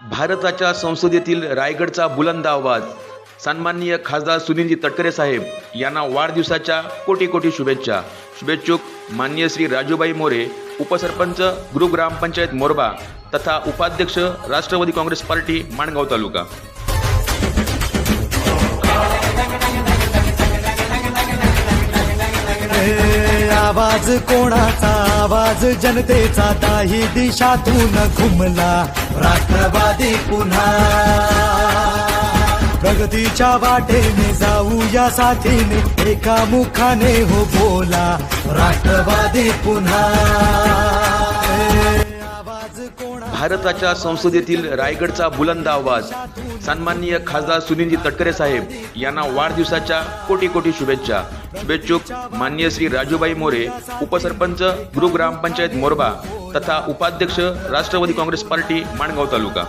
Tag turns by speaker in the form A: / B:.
A: भारताच्या संसदेतील रायगडचा बुलंद आवाज. सन्माननीय खासदार सुनीलजी तटकरे साहेब यांना वाढदिवसाच्या कोटी कोटी शुभेच्छा. शुभेच्छुक मान्य श्री राजूबाई मोरे उपसरपंच गृह ग्रामपंचायत मोरबा तथा उपाध्यक्ष राष्ट्रवादी काँग्रेस पार्टी माणगाव तालुका.
B: आवाज कोणाचा आवाज? जनतेचा दाही दिशातून घुमला. राष्ट्रवादी पुन्हा. प्रगतीच्या वाटेने जाऊ या साथीने एका मुखाने हो बोला. राष्ट्रवादी पुन्हा.
A: भारताच्या संसदेतील रायगडचा बुलंद आवाज. सन्माननीय खासदार सुनीलजी तटकरे साहेब यांना वाढदिवसाच्या कोटी कोटी शुभेच्छा. शुभेच्छुक मान्य श्री राजूबाई मोरे उपसरपंच गृह ग्रामपंचायत मोरबा तथा उपाध्यक्ष राष्ट्रवादी काँग्रेस पार्टी माणगाव तालुका.